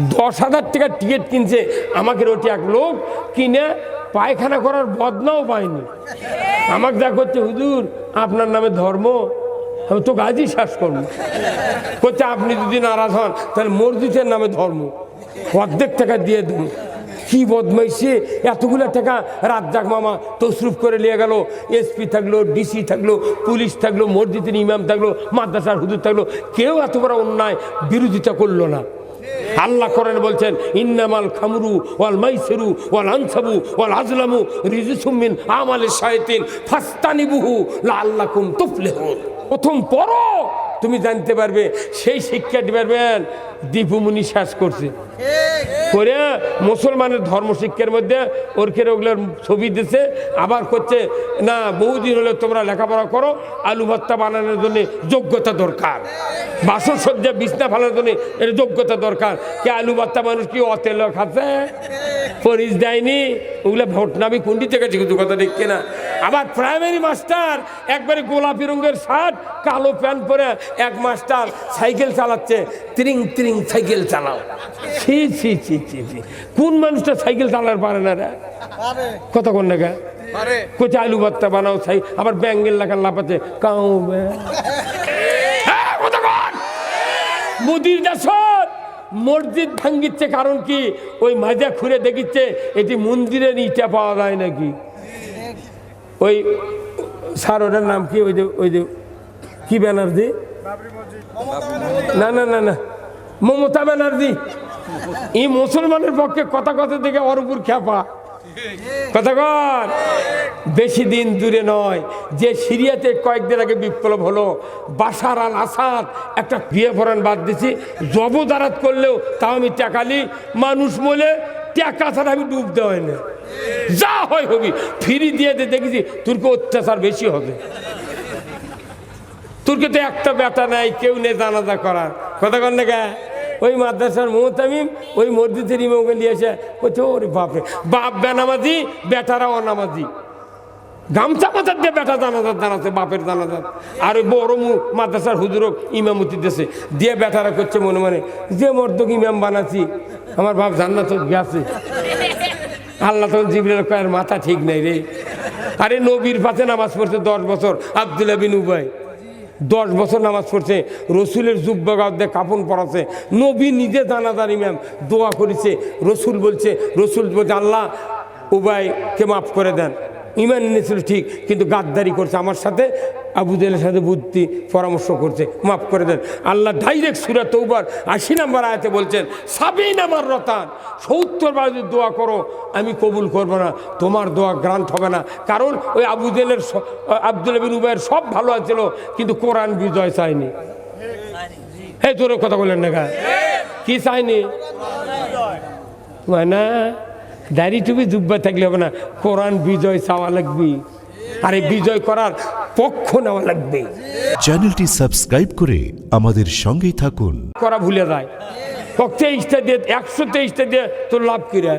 দশ হাজার টাকার টিকিট কিনছে। আমাকে রোটি এক লোক কিনে পায়খানা করার বদনাও পায়নি। আমাকে যা করছে, হুজুর, আপনার নামে ধর্ম। আমি তো গাজই শ্বাস করব করছে আপনি যদি নারাজ হন, তাহলে মসজিদের নামে ধর্ম। অর্ধেক টাকা দিয়ে দেবো। কি বদমাইশে এতগুলো টাকা রাজ্জাক মামা তসরুফ করে নিয়ে গেল। এসপি থাকল, ডিসি থাকল, পুলিশ থাকল, মসজিদের ইমাম থাকল, মাদ্রাসার হুজুর থাকল। কেউ এত বড় অন্যায় বিরোধিতা করল না। আল্লাহ করেন বলছেন, ইন্নামাল খামরু ওয়াল মাইসেরু ওয়াল আনসাবু ওয়াল আজলামু রিজুসুমিন আমালে শায়তিন ফাস্তানিবুহু লা লাআল্লাকুম তুফলিহুন। প্রথম পড়ো তুমি জানতে পারবে, সেই শিক্ষাটি পারবেন দীপুমুনি শেষ করছে। করে মুসলমানের ধর্ম শিক্ষার মধ্যে ওরকের ওগুলোর ছবি দিছে, আবার করছে, না, বহুদিন হলে তোমরা লেখাপড়া করো, আলু ভর্তা বানানোর জন্য যোগ্যতা দরকার। বাসন সজ্জা, বিছনা ফেলার জন্য এর যোগ্যতা দরকার। কে আলু ভর্তা মানুষ কি অতেল খাচ্ছে পরিস দেয়নি ওগুলো ভোট নামি কুন্ডি থেকে কিছু কথা দেখছে না আবার প্রাইমারি মাস্টার একবারে গোলাপি রঙের শার্ট কালো প্যান্ট পরে এক মাস্টার সাইকেল চালাচ্ছে। ত্রিং ত্রিং সাইকেল চালাও। ছি ছি ছি ছি ছি। কোন মানুষটা সাইকেল চালার পারে না রে? কত কোন নাকা কোথায় আলু ভর্তা বানাও ছাই আবার ব্যাঙ্গেল লাগান লাপাচ্ছে কাউ মোদির দেশত মসজিদ ভাঙ্গিচ্ছে কারণ কি? ওই মাজা খুঁড়ে দেখিচ্ছে এটি মন্দিরের ইটা পাওয়া যায় নাকি? ওই স্যার, ওটার নাম কি? ওই যে ওই যে, কি ব্যানার্জি? না না না না, মমতা ব্যানার্জি। এই মুসলমানের পক্ষে কথা কথা থেকে অরপুর খেপা কথাগর বেশি দিন দূরে নয়। যে সিরিয়াতে কয়েকদিন আগে বিপ্লব হলো বাসার আল আসাদ একটা ফরান বাদ দিছি জবদারাত করলেও তাও আমি টাকালি মানুষ বলে টাকা ছাড়া আমি ডুব দেওয়াই না। যা হয় হবি, ফিরি দিয়ে দিয়ে দেখেছি তোরকে অত্যাচার বেশি হবে। তোরকে তো একটা বেটা নাই, কেউ নেই জানাজা করার। কথা কর না ওই মাদ্রাসার মোহতামিম ওই মসজিদের ইমামকে নিয়ে এসে বলছে, ওরে বাপরে, বাপ বেনামাজি, বেটারা অনামাজি। গামছা মাথার দিয়ে বেটা জানাজার জানাচ্ছে, বাপের জানাজার আর ওই বড় মাদ্রাসার হুজুরক ইমামতি দেশে দিয়ে বেটারা করছে মনে মনে, যে মর্দক ইমাম বানাচ্ছি, আমার বাপ জান্নাত গেছে। আল্লাহ তখন জিবরের কয়ের মাথা ঠিক নাই রে। আরে নবীর পাশে নামাজ পড়ছে দশ বছর, আবদুল্লাহ বিন উবাই। দশ বছর নামাজ পড়ছে, রসুলের যুব্য গাদ্দে কাপন পড়াছে নবী নিজে দানাদার ইমাম, দোয়া করেছে। রসুল বলছে রসুল বলছে, আল্লাহ উবাইকে মাফ করে দেন। ইমান এনেছিল ঠিক, কিন্তু গাদ্দারি করছে আমার সাথে, আবু সাথে বুদ্ধি, পরামর্শ করছে, মাফ করে দেন। আল্লাহ ডাইরেক্ট সুরা তৌবার আশি নাম্বার আয়াতে বলছেন সাবেই নামার রতান সত্তর বার দোয়া করো, আমি কবুল করব না, তোমার দোয়া গ্রান্ট হবে না। কারণ ওই আবু জেলের আব্দুল বিন উবাইয়ের সব ভালো আছিল, কিন্তু কোরআন বিজয় চায়নি। এই তোর কথা বললেন না? কি চায়নি? মানে দাড়ি টুপি জুব্বা থাকলে হবে না কোরআন বিজয় চাওয়া লাগবে। আর এই বিজয় করার পক্ষ নেওয়া লাগবে। চ্যানেলটি সাবস্ক্রাইব করে আমাদের সঙ্গেই থাকুন। করা ভুলে যায়। কক তেইশটা দিয়ে একশো তেইশটা দিয়ে তোর লাভ কিরে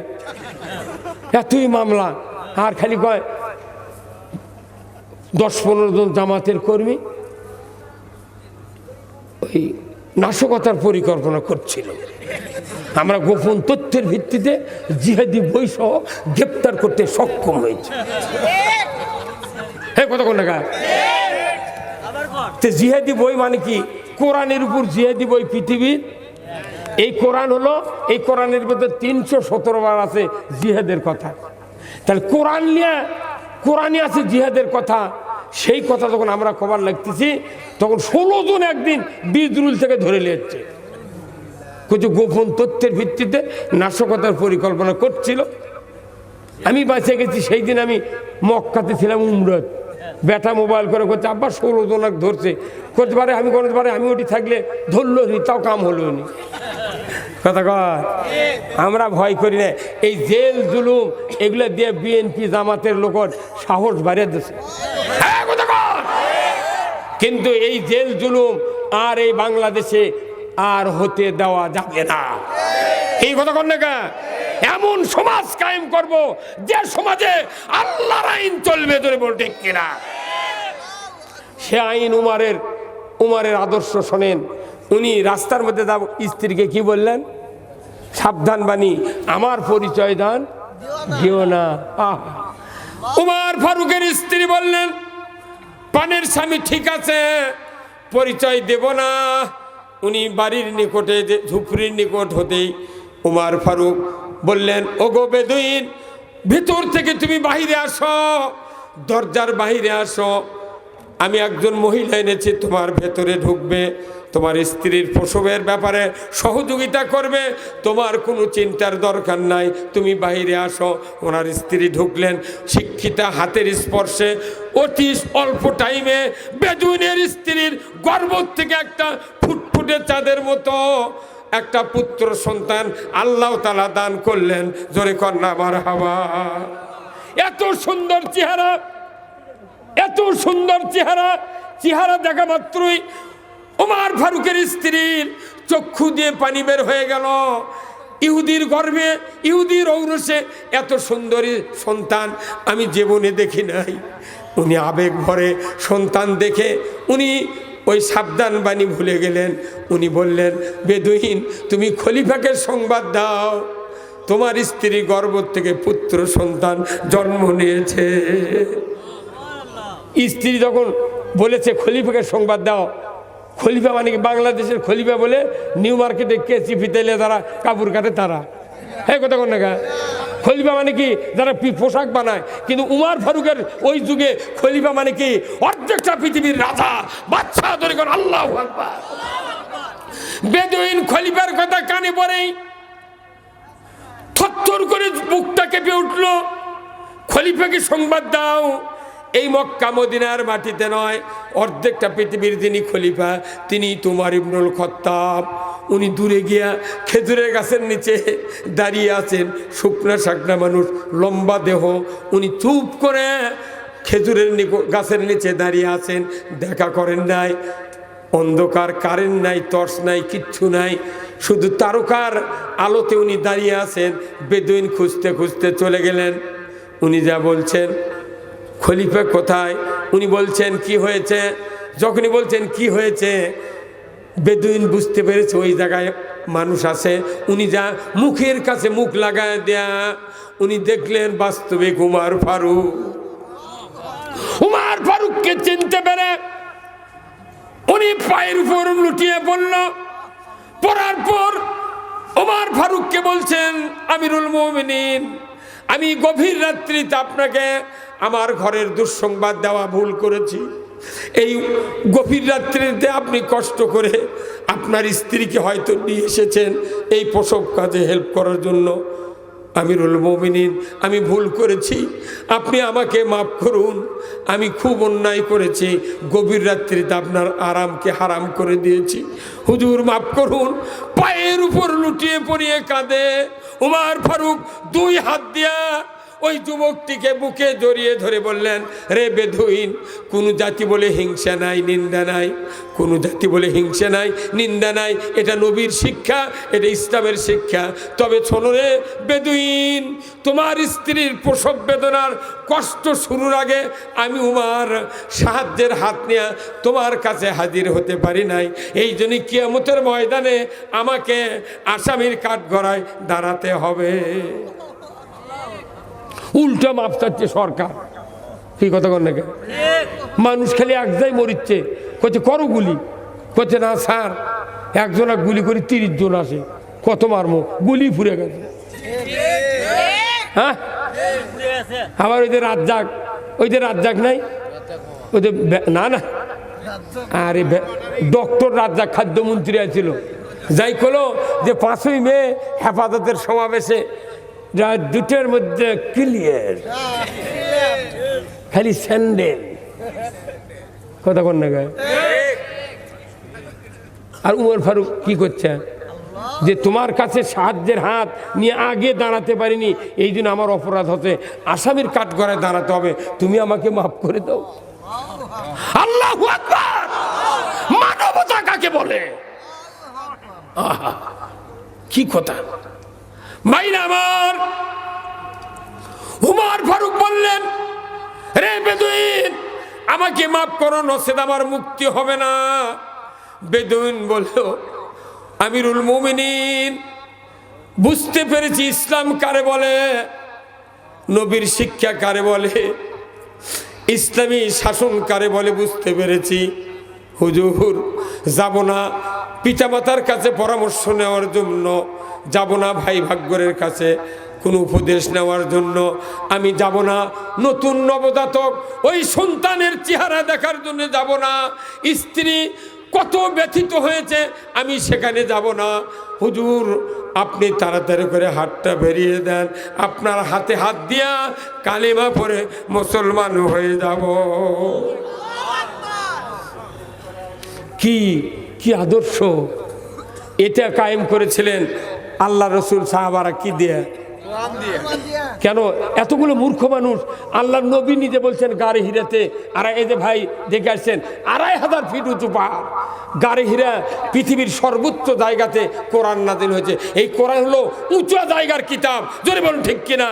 এতই মামলা। আর খালি কয় দশ পনেরো জন জামাতের কর্মী ওই নাশকতার পরিকল্পনা করছিল। আমরা গোপন তথ্যের ভিত্তিতে জিহাদি বই সহ গ্রেপ্তার করতে সক্ষম হয়েছে। হ্যাঁ কতক্ষণ টাকা তো জিহাদি বই মানে কি? কোরআনের উপর জিহাদি বই পৃথিবীর? এই কোরআন হলো, এই কোরআনের ভিতরে তিনশো সতেরো বার আছে জিহাদের কথা। তাহলে কোরআন নিয়ে, কোরআনে আছে জিহাদের কথা। সেই কথা যখন আমরা কবার লাগতেছি তখন ষোলো জন একদিন বিদরুল থেকে ধরে নিয়েছে। কিছু গোপন তথ্যের ভিত্তিতে নাশকতার পরিকল্পনা করছিল। আমি বাঁচে গেছি, সেই দিন আমি মক্কাতে ছিলাম উমরত। বেটা মোবাইল করে করছে আব্বা, ষোলো জনক ধরছে। করতে পারে আমি করতে পারে আমি ওটি থাকলে ধরলো নি, তাও কাম হলো নি। কথা কয়, আমরা ভয় করি না। এই জেল, জুলুম, এগুলো দিয়ে বিএনপি জামাতের লোকের সাহস বাড়িয়ে দিচ্ছে হ্যাঁ? কিন্তু এই জেল, জুলুম আর এই বাংলাদেশে আর হতে দেওয়া যাবে না। এই কথা কেন? এমন সমাজ কায়েম করব যে সমাজে আল্লাহর আইন চলবে ধরে বলতে কিনা? সে আইন উমারের উমারের আদর্শ শোনেন। উনি রাস্তার মধ্যে দাও, স্ত্রীকে কি বললেন? সাবধান বাণী, আমার পরিচয় দান যেও না। উমার ফারুকের স্ত্রী বললেন, পানের স্বামী ঠিক আছে, পরিচয় দেব না। উনি বাড়ির নিকটে ঝুপড়ির নিকট হতেই উমার ফারুক বললেন, ওগো বেদুইন, ভিতর থেকে তুমি বাহিরে আসো, দরজার বাহিরে আসো। আমি একজন মহিলা এনেছি, তোমার ভেতরে ঢুকবে। তোমার স্ত্রীর প্রসবের ব্যাপারে সহযোগিতা করবে, তোমার কোনো চিন্তার দরকার নাই, তুমি বাইরে আসো। ওনার স্ত্রী ঢুকলেন, শিক্ষিতা হাতের স্পর্শে, অতি অল্প টাইমে বেদুইনের স্ত্রীর গর্ভ থেকে একটা ফুটফুটে চাঁদের মতো একটা পুত্র সন্তান আল্লাহ তালা দান করলেন। জোরে কন্যা আমার হাওয়া। এত সুন্দর চেহারা, এত সুন্দর চেহারা চেহারা দেখা মাত্রই ওমার ফারুকের স্ত্রীর চক্ষু দিয়ে পানি বের হয়ে গেল। ইহুদির গর্ভে ইহুদির ঔরসে এত সুন্দরী সন্তান আমি জীবনে দেখি নাই। উনি আবেগ ভরে সন্তান দেখে উনি ওই সাবধান বাণী ভুলে গেলেন। উনি বললেন বেদুহীন তুমি খলিফাকে সংবাদ দাও। তোমার স্ত্রী গর্ভ থেকে পুত্র সন্তান জন্ম নিয়েছে। স্ত্রী যখন বলেছে, খলিফাকে সংবাদ দাও খলিফা মানে কি? বাংলাদেশের খলিফা বলে নিউ মার্কেটে কেচি ফিতেলে তারা কাপড় কাটে তারা। হ্যাঁ কথা কোন না খলিফা মানে কি? যারা পোশাক বানায়। কিন্তু উমার ফারুকের ওই যুগে খলিফা মানে কি? অর্ধেকটা পৃথিবীর রাজা বাচ্চা ধরে কোন আল্লাহ। বেদুইন খলিফার কথা কানে পড়েই থর করে বুকটা কেঁপে উঠল। খলিফাকে সংবাদ দাও, এই মক্কা মদিনার মাটিতে নয় অর্ধেকটা পৃথিবীর তিনি খলিফা, তিনি তোমার ইবনুল খত্তাব। উনি দূরে গিয়া খেজুরের গাছের নিচে দাঁড়িয়ে আছেন। শুকনা শাকনা মানুষ, লম্বা দেহ। উনি চুপ করে খেজুরের গাছের নিচে দাঁড়িয়ে আছেন। দেখা করেন নাই, অন্ধকার কারেন্ট নাই টর্চ নাই, কিচ্ছু নাই। শুধু তারকার আলোতে উনি দাঁড়িয়ে আছেন। বেদুইন খুঁজতে খুঁজতে চলে গেলেন। উনি যা বলছেন খলিফা কোথায়? উনি বলছেন, কি হয়েছে? যখনই বলছেন, কি হয়েছে? বেদুইন বুঝতে পেরেছে, ওই জায়গায় মানুষ আছে। উনি যা মুখের কাছে মুখ লাগায় দেয়া, উনি দেখলেন বাস্তবিক উমার ফারুক। উমার ফারুককে চিনতে পেরে উনি পায়ের উপর লুটিয়ে পড়ল। পড়ার পর ওমার ফারুককে বলছেন, আমিরুল মোমিনিন আমি গভীর রাত্রিতে আপনাকে আমার ঘরের দুঃসংবাদ দেওয়া ভুল করেছি। এই গভীর রাত্রিতে আপনি কষ্ট করে আপনার স্ত্রীকে হয়তো নিয়ে এসেছেন এই প্রসব কাজে হেল্প করার জন্য। আমিরুল মোমিনিন, আমি ভুল করেছি। আপনি আমাকে মাফ করুন। আমি খুব অন্যায় করেছি। গভীর রাত্রিতে আপনার আরামকে হারাম করে দিয়েছি। হুজুর মাফ করুন। পায়ের উপর লুটিয়ে পড়িয়ে কাঁদে। উমার ফারুক দুই হাত দিয়া ওই যুবকটিকে বুকে জড়িয়ে ধরে বললেন, রে বেধুইন কোনো জাতি বলে হিংসা নাই, নিন্দা নাই? কোনো জাতি বলে হিংসা নাই, নিন্দা নাই? এটা নবীর শিক্ষা, এটা ইসলামের শিক্ষা। তবে শোনো রে বেদুইন তোমার স্ত্রীর প্রসব বেদনার কষ্ট শুরুর আগে আমি উমার সাহায্যের হাত নিয়ে তোমার কাছে হাজির হতে পারি নাই। এই জন্য কিয়ামতের ময়দানে আমাকে আসামির কাঠগড়ায় দাঁড়াতে হবে। উল্টো মাপ চাচ্ছে সরকার। কি কথা কর নাকি? মানুষ খালি একজাই মরিচ্ছে। কচ্ছে করো গুলি। কচ্ছে না, স্যার। একজনা গুলি করে তিরিশ জন আসে। কত মারমো? গুলি ফুরে গেছে। হ্যাঁ? আবার ওই যে রাজ্জাক ওই যে রাজ্জাক নাই? ওই যে না না। আরে ডক্টর রাজ্জাক খাদ্যমন্ত্রী আছিল যাই করল যে পাঁচই মে হেফাজতের সমাবেশে রাত দুটোর মধ্যে ক্লিয়ার খালি স্যান্ডেল কথা কন না আর উমর ফারুক কি করছে? যে তোমার কাছে সাহায্যের হাত নিয়ে আগে দাঁড়াতে পারিনি, এই জন্য আমার অপরাধ হতে আসামির কাঠ কাঠগড়ায় দাঁড়াতে হবে। তুমি আমাকে মাফ করে দাও। আল্লাহ মানবতা কাকে বলে? কি কথা? আমার। ফারুক বললেন, রে বেদুইন, আমাকে মাফ করো, নসেদ আমার মুক্তি হবে না। বেদুইন বলল, আমিরুল মোমিনিন, বুঝতে পেরেছি ইসলাম কারে বলে, নবীর শিক্ষা কারে বলে, ইসলামী শাসন কারে বলে বুঝতে পেরেছি। হুজুর, যাব না, পিতামাতার কাছে পরামর্শ নেওয়ার জন্য যাব না ভাই ভাগ্যরের কাছে। কোনো উপদেশ নেওয়ার জন্য আমি যাব না। নতুন নবজাতক, ওই সন্তানের চেহারা দেখার জন্য যাব না। স্ত্রী কত ব্যথিত হয়েছে, আমি সেখানে যাব না। হুজুর, আপনি তাড়াতাড়ি করে হাতটা বেরিয়ে দেন। আপনার হাতে হাত দিয়া কালিমা পরে মুসলমান হয়ে যাব। কি কি আদর্শ। এটা কায়েম করেছিলেন আল্লাহ রসুল সাহাবারা কি দিয়ে। কেন? এতগুলো মূর্খ মানুষ আল্লাহ নবী নিজে বলছেন গাড়ি হিরাতে আর এই যে ভাই দেখে আসছেন আড়াই হাজার ফিট উঁচু পাহাড়। গাড়ি হীরা পৃথিবীর সর্বোচ্চ জায়গাতে কোরআন নাজিল হয়েছে। এই কোরআন হলো উঁচু জায়গার কিতাব। জোরে বলুন ঠিক কিনা?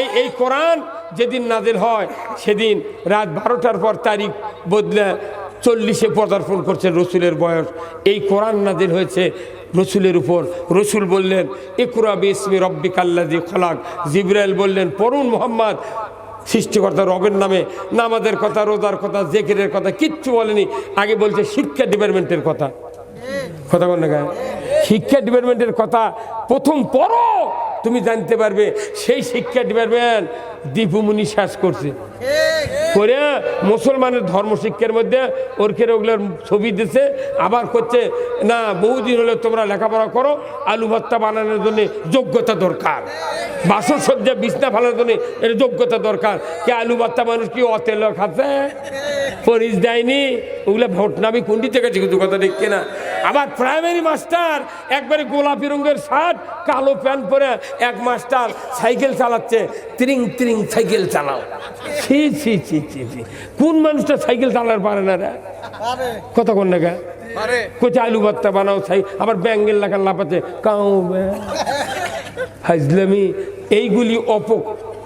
এই এই কোরআন যেদিন নাজিল হয় সেদিন রাত বারোটার পর তারিখ বদলে চল্লিশে পদার্পণ করছে রসুলের বয়স। এই কোরআন নাজিল হয়েছে রসুলের উপর। রসুল বললেন একুরা বিসমি রব্বি কাল্লাদি খলাক। জিব্রাইল বললেন, পড়ুন মোহাম্মদ, সৃষ্টিকর্তা রবের নামে। নামাজের কথা, রোজার কথা, জেকেরের কথা, কিচ্ছু বলেনি। আগে বলছে, শিক্ষা ডিপার্টমেন্টের কথা। কথা বল না শিক্ষা ডিপার্টমেন্টের কথা প্রথম পড়ো। তুমি জানতে পারবে, সেই শিক্ষা ডিপার্টমেন্ট দীপুমুনি শ্বাস করছে। করে মুসলমানের ধর্ম শিক্ষার মধ্যে ওরকের ওগুলোর ছবি দিছে, আবার করছে, না, বহুদিন হলে তোমরা লেখাপড়া করো, আলু ভত্তা বানানোর জন্য যোগ্যতা দরকার। বাসন সজ্জা বিছনা ফেলার জন্য এর যোগ্যতা দরকার। কে আলু ভর্তা মানুষ কি অতেল খাচ্ছে? পরিস দেয়নি। ওগুলো ভোট নামি কুন্ডি থেকে কিছু কথা দেখছে না আবার প্রাইমারি মাস্টার একবারে গোলাপি রঙের শার্ট কালো প্যান্ট পরে এক মাস্টার সাইকেল চালাচ্ছে। ত্রিং ত্রিং সাইকেল চালাও। ছি ছি ছি ছি ছি। কোন মানুষটা সাইকেল চালার পারে না রে? কথা কোন না কোথায় আলু ভর্তা বানাও সাই আবার ব্যাঙ্গেল লাগার লাপাতে কাউ হাজলামি, এইগুলি অপ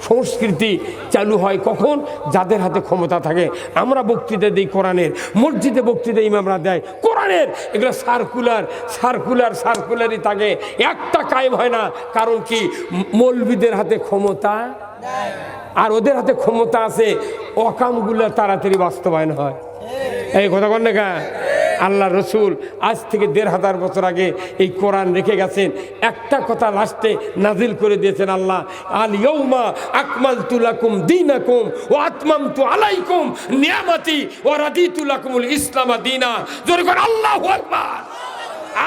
সংস্কৃতি চালু হয় কখন? যাদের হাতে ক্ষমতা থাকে। আমরা বক্তৃতা দিই কোরআনের, মসজিদে বক্তৃতা ইমামরা দেয় কোরআনের। এগুলো সার্কুলার সার্কুলার সার্কুলারই থাকে। একটা কায়েম হয় না। কারণ কি? মৌলবিদের হাতে ক্ষমতা আর ওদের হাতে ক্ষমতা আছে। অকামগুলো তাড়াতাড়ি বাস্তবায়ন হয়। এই কথা কন না আল্লাহ রসুল আজ থেকে দেড় হাজার বছর আগে এই কোরআন রেখে গেছেন। একটা কথা লাস্টে নাজিল করে দিয়েছেন আল্লাহ আল ইউমা আকমাল তুলাকুম দিনাকুম ও আত্মাম তু আলাইকুম নিয়ামাতি ও রাদি তুলাকুমুল ইসলামা দিনা। জোরে আল্লাহ আকবার!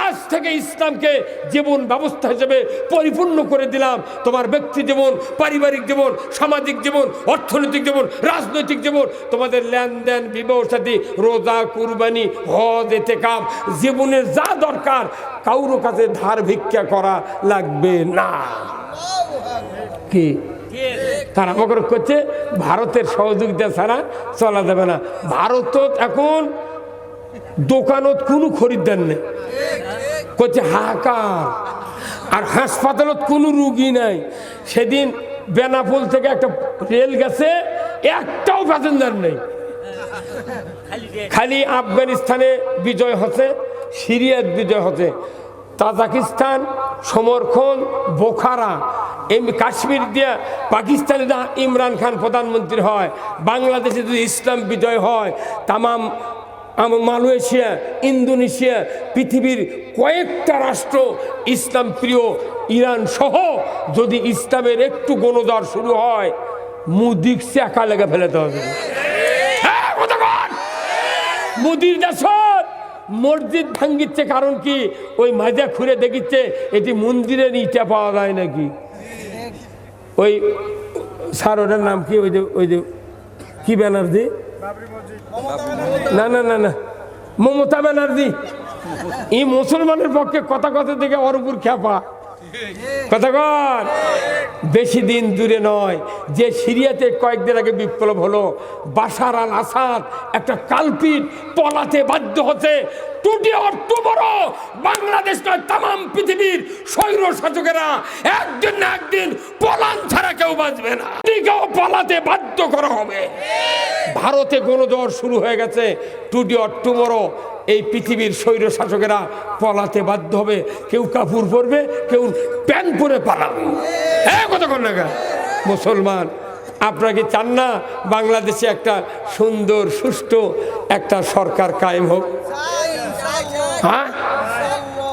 আজ থেকে ইসলামকে জীবন ব্যবস্থা হিসেবে পরিপূর্ণ করে দিলাম। তোমার ব্যক্তি জীবন, পারিবারিক জীবন, সামাজিক জীবন, অর্থনৈতিক জীবন, রাজনৈতিক জীবন, তোমাদের লেনদেন, বিবাহ রোজা, কুরবানি, হজ এতে কাম জীবনের যা দরকার কাউরো কাছে ধার ভিক্ষা করা লাগবে না। কি? তারা আমাকে করছে, ভারতের সহযোগিতা ছাড়া চলা যাবে না। ভারত এখন দোকানত কোনো খরিদ্দার নেই। করছে হাহাকার আর হাসপাতালত কোনো রুগী নাই। সেদিন বেনাপোল থেকে একটা রেল গেছে, একটাও প্যাসেঞ্জার নেই। খালি আফগানিস্তানে বিজয় হচ্ছে সিরিয়ার বিজয় হচ্ছে। তাজাকিস্তান সমরক্ষণ বোখারা এমনি কাশ্মীর দিয়া পাকিস্তানে ইমরান খান প্রধানমন্ত্রী হয়, বাংলাদেশে যদি ইসলাম বিজয় হয়, তামাম আম- মালয়েশিয়া, ইন্দোনেশিয়া, পৃথিবীর কয়েকটা রাষ্ট্র, ইসলাম প্রিয়, ইরান সহ যদি ইসলামের একটু গণদর শুরু হয় মুদিক সে একা লেগে ফেলাতে হবে। হ্যাঁ? মুদির দেশত মসজিদ ভাঙ্গিচ্ছে কারণ কি? ওই মাজা খুঁড়ে দেখিচ্ছে, এটি মন্দিরের ইটা পাওয়া যায় নাকি? ওই স্যার নাম কি? ওই যে ওই যে, কি ব্যানার্জি না না না না। মমতা ব্যানার্জি, এই মুসলমানের পক্ষে কথা কথা থেকে ওর উপর খেপা কথা কর বেশি দিন দূরে নয়, যে সিরিয়াতে কয়েকদিন আগে বিপ্লব হলো বাসার আল আসাদ একটা কালপিট পলাতে বাধ্য হচ্ছে টুটি বড়। বাংলাদেশ নয় তাম পৃথিবীর স্বৈর শাসকেরা একদিন না একদিন পলান ছাড়া কেউ বাঁচবে না। কেউ পলাতে বাধ্য করা হবে। ভারতে গণদর শুরু হয়ে গেছে। টুডি অক্টোবরও এই পৃথিবীর স্বৈর শাসকেরা পলাতে বাধ্য হবে। কেউ কাপড় পরবে, কেউ প্যান্ট পরে পালাবে। হ্যাঁ কতক্ষণ নাগা মুসলমান, আপনারা কি চান না বাংলাদেশে একটা সুন্দর, সুষ্ঠু একটা সরকার কায়েম হোক? হ্যাঁ?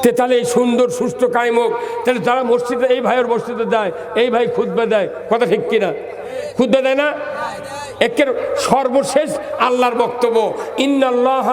তে তাহলে এই সুন্দর, সুস্থ কায়েম হোক তাহলে যারা মসজিদে, এই ভাইয়ের মসজিদে দেয়, এই ভাই খুদ্া দেয়। কথা ঠিক কিনা? খুদ্া দেয় না? একের সর্বশেষ আল্লাহর বক্তব্য, ইন্নাল্লাহ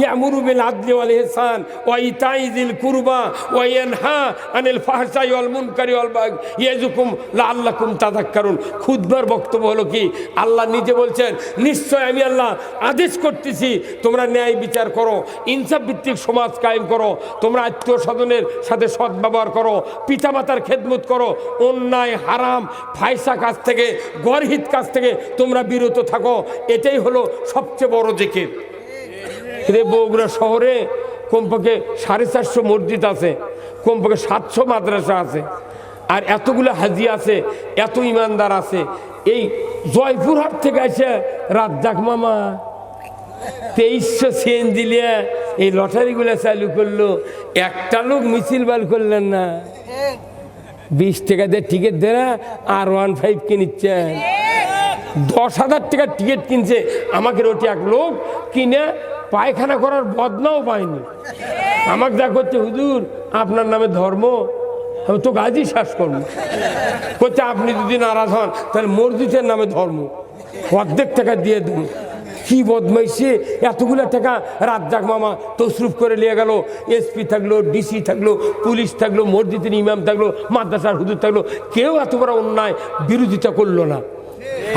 ইয়ামুরু বিল আদলি ওয়াল ইহসান ওয়া ইতাই যিল কুরবা ওয়া ইয়ানহা আনিল ফাহশাই ওয়াল মুনকারি ওয়াল বাগ ইয়াজুকুম লাআল্লাকুম তাযাক্কারুন। খুতবার বক্তব্য হলো কি? আল্লাহ নিজে বলছেন, নিশ্চয় আমি আল্লাহ আদেশ করতেছি, তোমরা ন্যায় বিচার করো, ইনসাফ ভিত্তিক সমাজ কায়েম করো, তোমরা আত্মীয় স্বজনের সাথে সদ্ব্যবহার করো, পিতামাতার খেদমত করো, অন্যায়, হারাম, ফায়সা কাজ থেকে, গরহিত কাজ থেকে তোমরা বিরত থাকো, এটাই হলো সবচেয়ে বড় জেকের। রে বগুড়া শহরে কমপক্ষে সাড়ে চারশো মসজিদ আছে, কমপক্ষে সাতশো মাদ্রাসা আছে, আর এতগুলো হাজি আছে, এত ইমানদার আছে। এই জয়পুরহাট থেকে আসে রাজ্জাক মামা, তেইশশো সেন দিলে এই লটারিগুলো চালু করল, একটা লোক মিছিল বার করলেন না। বিশ টাকা দিয়ে টিকিট দেনা আর ওয়ান ফাইভ কিনিচ্ছেন দশ হাজার টাকার টিকিট কিনছে। আমাকে ওটি এক লোক কিনে পায়খানা করার বদনাও পায়নি। আমাকে যা করছে, হুজুর, আপনার নামে ধর্ম। আমি তো গাজী শ্বাস করব করছে আপনি যদি নারাজ হন, তাহলে মসজিদের নামে ধর্ম। অর্ধেক টাকা দিয়ে দেবো। কি বদমাইশে এতগুলো টাকা রাজ্জাক মামা তসরুফ করে নিয়ে গেল। এসপি থাকল, ডিসি থাকল, পুলিশ থাকল, মসজিদের ইমাম থাকল, মাদ্রাসার হুজুর থাকল। কেউ এত বড় অন্যায় বিরোধিতা করল না।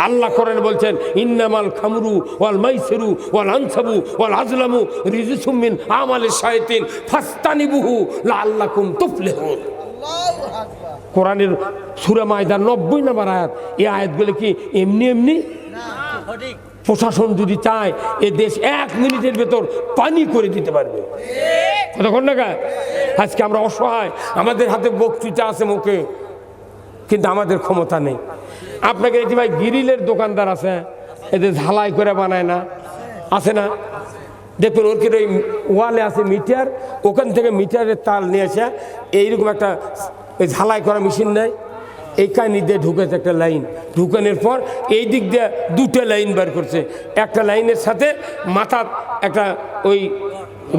আল্লাহ করেন বলছেন, ইন্নামাল খামরু ওয়াল মাইসেরু ওয়াল আনসাবু ওয়াল আজলামু রিজুসুমিন আমালে শায়তিন ফাস্তানিবুহু লাআল্লাকুম তুফলিহুন। কোরআনের সূরা মায়দার নব্বই নম্বর আয়াত, এই আয়াতগুলো কি এমনি এমনি? প্রশাসন যদি চায়, এ দেশ এক মিনিটের ভেতর পানি করে দিতে পারবে। কতক্ষণ না? আজকে আমরা অসহায়, আমাদের হাতে বক্তৃতা আছে মুখে, কিন্তু আমাদের ক্ষমতা নেই। আপনাকে দেখছি ভাই গিরিলের দোকানদার আছে এদের ঝালাই করে বানায় না, আছে না? দেখুন, ওর কিন্তু ওই ওয়ালে আছে মিটার? ওখান থেকে মিটারের তাল নিয়ে আসে এইরকম একটা ওই ঝালাই করা মেশিন নেয়। এই কানি দিয়ে ঢুকেছে একটা লাইন। ঢুকানোর পর এই দিক দিয়ে দুটো লাইন বার করছে। একটা লাইনের সাথে মাথা একটা ওই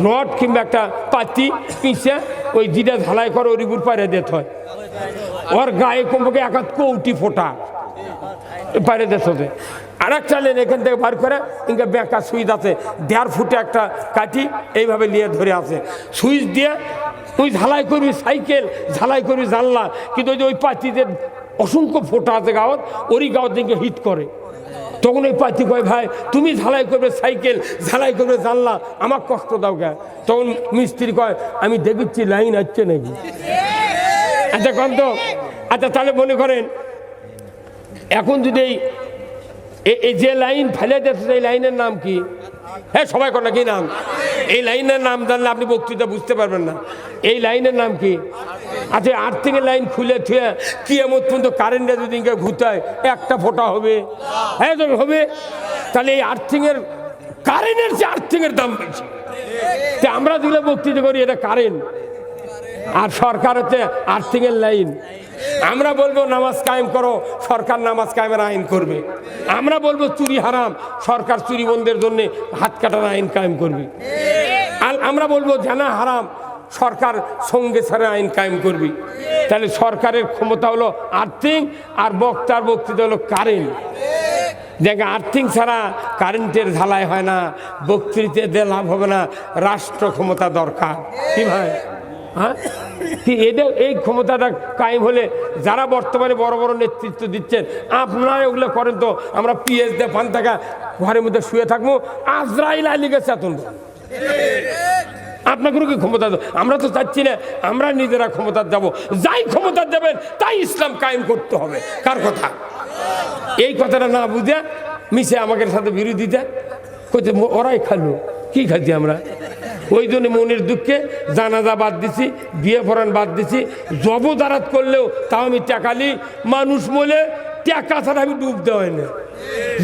রড কিংবা একটা পাতি পিঁচে ওই যেটা ঝালাই করে ওর উপর পারে দিতে হয়। ওর গায়ে কমপক্ষে এক হাত কৌটি ফোটা। বাইরে দেশ হতে। আর একটা লেন এখান থেকে বার করে ইনকা বেঁকা সুইচ আছে। দেড় ফুটে একটা কাটি এইভাবে নিয়ে ধরে আছে। সুইচ দিয়ে তুই ঝালাই করবি সাইকেল, ঝালাই করবি জানলা, কিন্তু ওই যে ওই পাতিতে অসংখ্য ফোটা আছে গাঁত ওরই গাঁত দিকে হিট করে। তখন ওই পাতি কয়, ভাই, তুমি ঝালাই করবে সাইকেল, ঝালাই করবে জানলা আমার কষ্ট দাও কে? তখন মিস্ত্রি কয়, আমি দেখেছি লাইন আসছে নাকি। আচ্ছা কন তো আচ্ছা তাহলে মনে করেন এখন যদি এই যে লাইন ফেলে দিচ্ছে এই লাইনের নাম কি? হ্যাঁ সবাই কর কি নাম? এই লাইনের নাম জানলে আপনি বক্তৃতা বুঝতে পারবেন না। এই লাইনের নাম কি? আচ্ছা আর্থিংয়ের লাইন খুলে থুয়ে কি এমন পর্যন্ত কারেন্টে যদি ইনকে ঘুরতায়, একটা ফোঁটা হবে। হ্যাঁ হবে। তাহলে এই আর্থিংয়ের কারেন্টের যে আর্থিংয়ের দাম বেশি। তা আমরা দিলে বক্তৃতা করি, এটা কারেন্ট আর সরকার হচ্ছে আর্থিংয়ের লাইন। আমরা বলব নামাজ কায়েম করো, সরকার নামাজ কায়েমের আইন করবে। আমরা বলব চুরি হারাম, সরকার চুরি বন্ধের জন্য হাত কাটার আইন কায়েম করবে। আর আমরা বলব জানা হারাম, সরকার সঙ্গে ছাড়া আইন কায়েম করবে। তাহলে সরকারের ক্ষমতা হলো আর্থিং, আর বক্তার বক্তৃতা হলো কারেন্ট। দেখ, আর্থিং ছাড়া কারেন্টের ঝালাই হয় না, বক্তৃতাতে লাভ হবে না, রাষ্ট্র ক্ষমতা দরকার। কি ভাই? হ্যাঁ? কি এদের এই ক্ষমতাটা কায়েম হলে যারা বর্তমানে বড় বড় নেতৃত্ব দিচ্ছেন আপনারা ওগুলো করেন তো। আমরা পিএস দিয়ে পান থাকা ঘরের মধ্যে শুয়ে থাকব। আজরাইল আলী গেছে এত আপনাকে কি ক্ষমতা? আমরা তো চাচ্ছি না, আমরা নিজেরা ক্ষমতা যাব যাই ক্ষমতা দেবেন, তাই ইসলাম কায়েম করতে হবে। কার কথা? এই কথাটা না বুঝে মিশে আমাদের সাথে বিরোধিতা কইতে ওরাই খালো। কি খাচ্ছি আমরা? ওই জন্য মনের দুঃখে জানাজা বাদ দিছি, বিয়ে পড়ান বাদ দিছি। জব দারাত করলেও তাও আমি টাকালি মানুষ বলে, টাকা ছাড়া আমি ডুব দেওয়া না।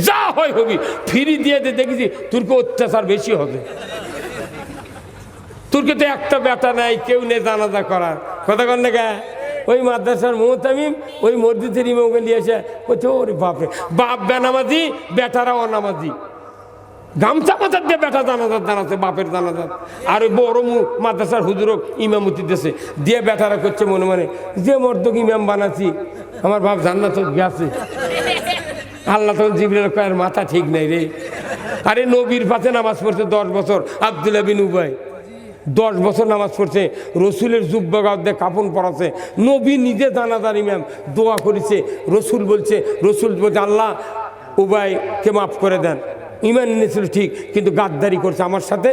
যা হয় হবি, ফিরি দিয়ে দেখেছি তোরকে অত্যাচার বেশি হবে। তোরকে তো একটা বেটা নাই, কেউ নেই জানাজা করার। কথা কন না? ওই মাদ্রাসার মোহতামিম ওই মসজিদের ইমামকে নিয়ে এসে বলছে ওরে বাপরে, বাপ বেনামাজি, বেটারা অনামাজি। গামছা মাথার দিয়ে বেটা জানাজার জানাচ্ছে বাপের জানাজার আর ওই বড় মাদ্রাসার হুজুরক ইমামতি দেশে দিয়ে বেটারা করছে মনে মনে, যে মর্দক ইমাম বানাচ্ছি আমার বাপ জান্নাত গেছে আল্লাহ তখন জিবরের কয়ের মাথা ঠিক নাই রে। আরে নবীর পাশে নামাজ পড়ছে দশ বছর, আবদুল্লাহ বিন উবাই। দশ বছর নামাজ পড়ছে, রসুলের যুব্বগাদ্দে কাপন পড়াছে নবী নিজে জানাজার ইমাম, দোয়া করেছে। রসুল বলছে রসুল বলছে, আল্লাহ উবাইকে মাফ করে দেন। ইমান এনেছিল ঠিক কিন্তু গাদ্দারি করছে আমার সাথে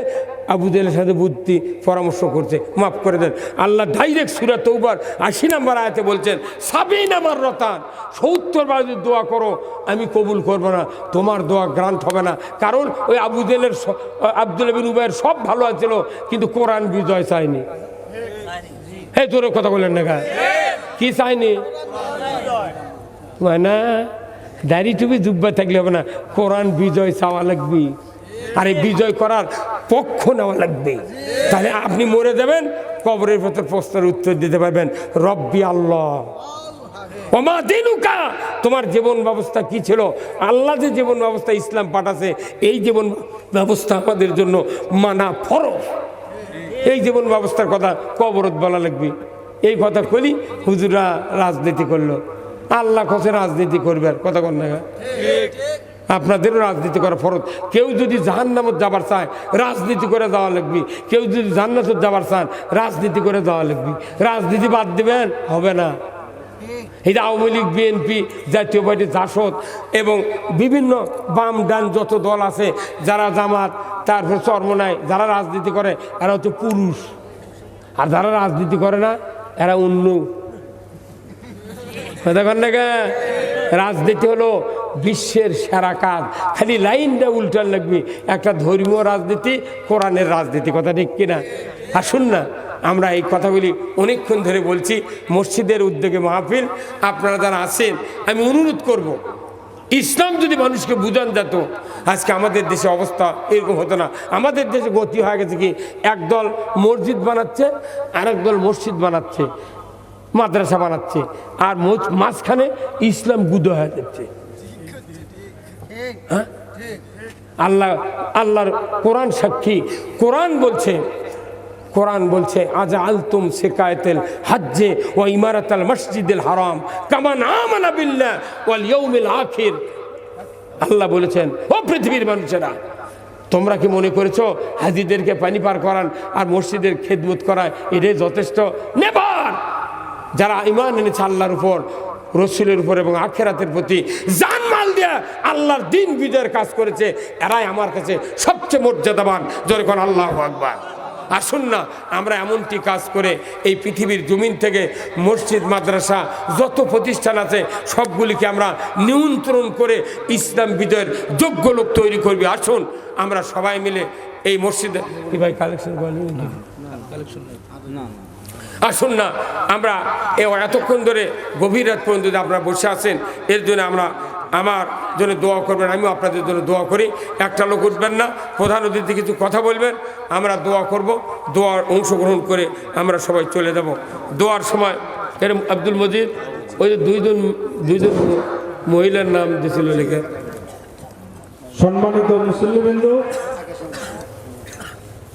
আবু জেলের সাথে বুদ্ধি পরামর্শ করছে মাফ করে দেন। আল্লাহ ডাইরেক্ট সুরা তৌবার আশি নাম্বার আয়াতে বলছেন সাবেই নামার রতান সত্তর বার যদি দোয়া করো আমি কবুল করব না তোমার দোয়া গ্রান্ট হবে না। কারণ ওই আবু জেলের স- আব্দুল বিন উবাইয়ের সব ভালো আছিল কিন্তু কোরআন বিজয় চায়নি। হে তোর কথা বললেন না? কি চায়নি? মানে দাড়ি টুপি জুব্বা থাকলে হবে না। কোরআন বিজয় চাওয়া লাগবে। আর এই বিজয় করার পক্ষ নেওয়া লাগবে। তাহলে আপনি মরে যাবেন, কবরের ভেতর প্রশ্নের উত্তর দিতে পারবেন। রব্বি আল্লাহ। তোমার জীবন ব্যবস্থা কি ছিল? আল্লাহ যে জীবন ব্যবস্থা ইসলাম পাঠাছে, এই জীবন ব্যবস্থা আমাদের জন্য মানা ফরজ। এই জীবন ব্যবস্থার কথা কবরত বলা লাগবে। এই কথা কলি হুজুরা রাজনীতি করল। আল্লাহ কসে রাজনীতি করবে আর, কথা কন না আপনাদেরও রাজনীতি করা ফরজ। কেউ যদি জাহান্নামত যাবার চায়, রাজনীতি করে যাওয়া লাগবে। কেউ যদি জান্নাতত যাবার চান, রাজনীতি করে যাওয়া লাগবে। রাজনীতি বাদ দেবেন, হবে না। এই যে আওয়ামী লীগ, বিএনপি, জাতীয় পার্টি, জাসদ এবং বিভিন্ন বাম ডান যত দল আছে, যারা জামাত তারপর চর্মনায় যারা রাজনীতি করে, এরা হচ্ছে পুরুষ। আর যারা রাজনীতি করে না, এরা অন্য দেখেন না গে? রাজনীতি হলো বিশ্বের সেরা কাজ খালি লাইনটা উল্টার লাগবে একটা ধর্মীয় রাজনীতি, কোরআনের রাজনীতি, কথা ঠিক কিনা আসুন না, আমরা এই কথাগুলি অনেকক্ষণ ধরে বলছি, মসজিদের উদ্যোগে মাহফিল, আপনারা যারা আছেন, আমি অনুরোধ করব। ইসলাম যদি মানুষকে বুঝান যেত, আজকে আমাদের দেশে অবস্থা এরকম হতো না আমাদের দেশে গতি হয়ে গেছে কি, একদল মসজিদ বানাচ্ছে আর একদল মসজিদ বানাচ্ছে মাদ্রাসা বানাচ্ছে। আর মাঝখানে ইসলাম গুদো হয়ে যাচ্ছে। হ্যাঁ? আল্লাহ, আল্লাহর কোরআন সাক্ষী। কোরআন বলছে কোরআন বলছে আজ আলতুম শেকায়তেল হাজ্জে ও ইমারাতাল মসজিদুল হারাম কামান ওয়াল ইয়াউমিল আখির। আল্লাহ বলেছেন, ও পৃথিবীর মানুষেরা, তোমরা কি মনে করেছ হাজিদেরকে পানি পার করান আর মসজিদের খেদমত করায় এটাই যথেষ্ট? নেবার! যারা ইমান এনেছে আল্লাহর উপর রসুলের উপর এবং আখেরাতের প্রতি জানমাল দিয়ে আল্লাহর দিন বিজয়ের কাজ করেছে এরাই আমার কাছে সবচেয়ে মর্যাদাবান। যখন আল্লাহ আকবার। আসুন না আমরা এমনটি কাজ করে এই পৃথিবীর জমিন থেকে মসজিদ মাদ্রাসা যত প্রতিষ্ঠান আছে সবগুলিকে আমরা নিয়ন্ত্রণ করে ইসলাম বিজয়ের যোগ্য লোক তৈরি করবি। আসুন আমরা সবাই মিলে এই মসজিদে কি ভাই কালেকশন আসুন না, আমরা এতক্ষণ ধরে গভীর রাত পর্যন্ত আপনারা বসে আছেন, এর জন্য আমরা আমার জন্য দোয়া করবেন, আমিও আপনাদের জন্য দোয়া করি। একটা লোক উঠবেন না, প্রধান অতিথি কিছু কথা বলবেন, আমরা দোয়া করব, দোয়ার অংশগ্রহণ করে আমরা সবাই চলে যাব। দোয়ার সময় এরম আব্দুল মজিদ, ওই যে দুইজন দুইজন মহিলার নাম দিয়েছিল লেখা। সম্মানিত মুসলিমবৃন্দ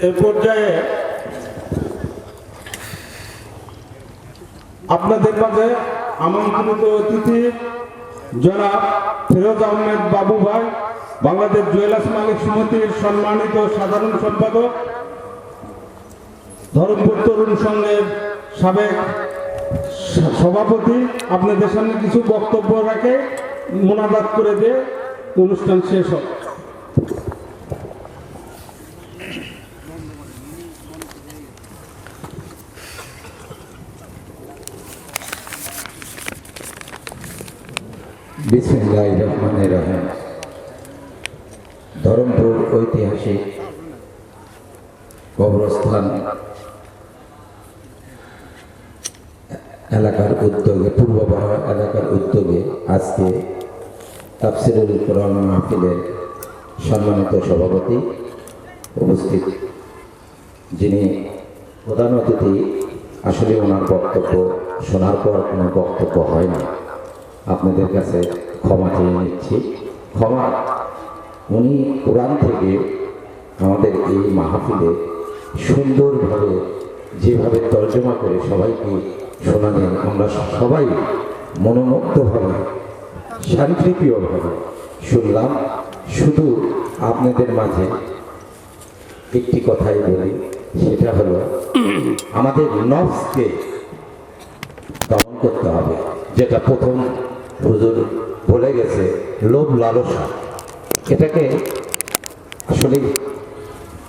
এ পর্যায়ে আপনাদের মাঝে আমন্ত্রিত অতিথি, জনাব ফিরোজ আহমেদ বাবু ভাই, বাংলাদেশ জুয়েলার্স মালিক সমিতির সম্মানিত সাধারণ সম্পাদক, ধরমপুর তরুণ সংঘের সাবেক সভাপতি, আপনাদের সামনে কিছু বক্তব্য রাখে, মোনাজাত করে দিয়ে অনুষ্ঠান শেষ হয় বিসমিল্লাহ রহমান রহিম। ধরমপুর ঐতিহাসিক কবরস্থান এলাকার উদ্যোগে পূর্ববাড়া এলাকার উদ্যোগে আজকে তাফসিরুল কোরআন মাহফিলের সম্মানিত সভাপতি উপস্থিত। যিনি প্রধান অতিথি, আসলে ওনার বক্তব্য শোনার পর কোনো বক্তব্য হয় না আপনাদের কাছে ক্ষমা চেয়ে নিচ্ছি। ক্ষমা, উনি কোরআন থেকে আমাদের এই মাহফিলে সুন্দরভাবে যেভাবে তর্জমা করে সবাইকে শোনালেন আমরা সবাই মনোমুগ্ধভাবে শান্তিপ্রিয়ভাবে শুনলাম। শুধু আপনাদের মাঝে একটি কথাই বলি, সেটা হলো, আমাদের নফসকে দমন করতে হবে, যেটা প্রথম হুজুর বলে গেছে, লোভ লালসা। এটাকে আসলে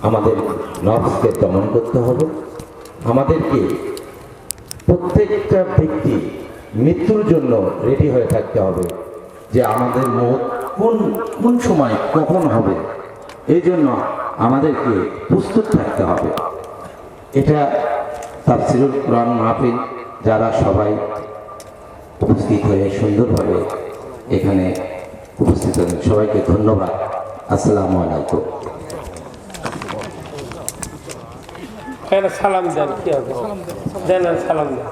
আমাদের নফসকে দমন করতে হবে। আমাদেরকে প্রত্যেকটা ব্যক্তি মৃত্যুর জন্য রেডি হয়ে থাকতে হবে যে আমাদের মত কোন কোন সময় কখন হবে। এই জন্য আমাদেরকে প্রস্তুত থাকতে হবে। এটা তার তাফসিরুল কোরআন মাহফিল, যারা সবাই উপস্থিত হয়ে সুন্দরভাবে এখানে উপস্থিত হলেন। সবাইকে ধন্যবাদ। আসসালামু আলাইকুম। সালাম দেন কি হবে? দেন সালাম দেন।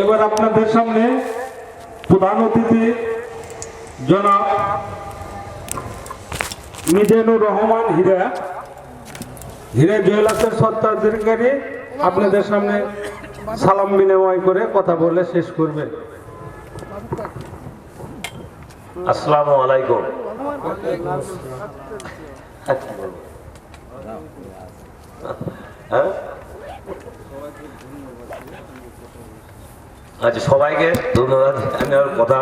এবার আপনাদের সামনে প্রধান অতিথি জনাব মিজানুর রহমান হীরা। হীরা জুয়েলার্সের সত্তাধিকারী আপনাদের সামনে সালাম বিনিময় করে কথা বলে শেষ করবে। আসসালামু আলাইকুম হ্যাঁ? আচ্ছা সবাইকে ধন্যবাদ কথা